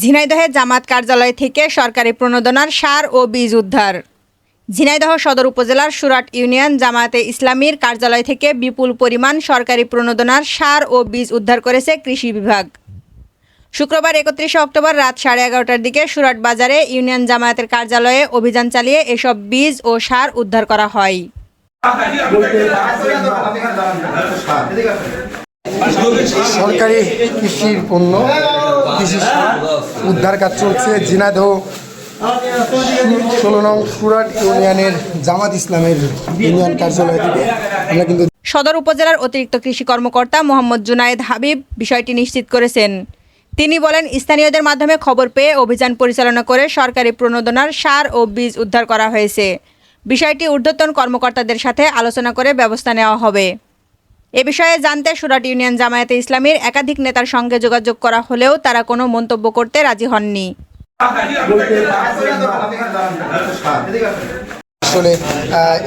ঝিনাইদহে জামাত কার্যালয় থেকে সরকারি প্রণোদনার সার ও বীজ উদ্ধার। ঝিনাইদহ সদর উপজেলার সুরাট ইউনিয়ন জামায়াতে ইসলামীর কার্যালয় থেকে বিপুল পরিমাণ সরকারি প্রণোদনার সার ও বীজ উদ্ধার করেছে কৃষি বিভাগ। শুক্রবার একত্রিশে অক্টোবর রাত সাড়ে এগারোটার দিকে সুরাট বাজারে ইউনিয়ন জামায়াতের কার্যালয়ে অভিযান চালিয়ে এসব বীজ ও সার উদ্ধার করা হয়। সরকারি কৃষির পণ্য সার উদ্ধার কাজ চলছে ঝিনাইদহ ষোলো নং সুরাট ইউনিয়নের জামাত ইসলামের ইউনিয়ন কার্যালয় থেকে। আমরা কিন্তু সদর উপজেলার অতিরিক্ত কৃষি কর্মকর্তা মোহাম্মদ জুনায়েদ হাবিব বিষয়টি নিশ্চিত করেছেন। তিনি বলেন, স্থানীয়দের মাধ্যমে খবর পেয়ে অভিযান পরিচালনা করে সরকারি প্রণোদনার সার ও বীজ উদ্ধার করা হয়েছে। বিষয়টি ঊর্ধ্বতন কর্মকর্তাদের সাথে আলোচনা করে ব্যবস্থা নেওয়া হবে। এ বিষয়ে জানতে সুরাট ইউনিয়ন জামায়াতে ইসলামীর একাধিক নেতার সঙ্গে যোগাযোগ করা হলেও তারা কোনো মন্তব্য করতে রাজি হননি। আসলে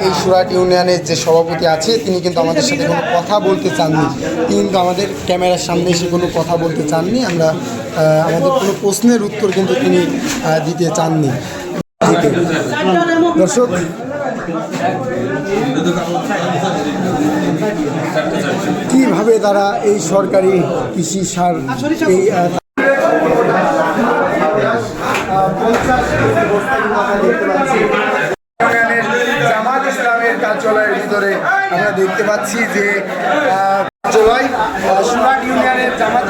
এই সুরাট ইউনিয়নের যে সভাপতি আছে তিনি কিন্তু আমাদের সাথে কোনো কথা বলতে চাননি। তিনি কিন্তু আমাদের ক্যামেরার সামনে এসে কোনো কথা বলতে চাননি। আমরা আমাদের কোনো প্রশ্নের উত্তর কিন্তু তিনি দিতে চাননি। দর্শক কীভাবে তারা এই সরকারি কৃষি সার এই জামাত ইসলামের কার্যালয়ের ভিতরে আমরা দেখতে পাচ্ছি যে কার্যালয় সুরাট ইউনিয়নের জামাত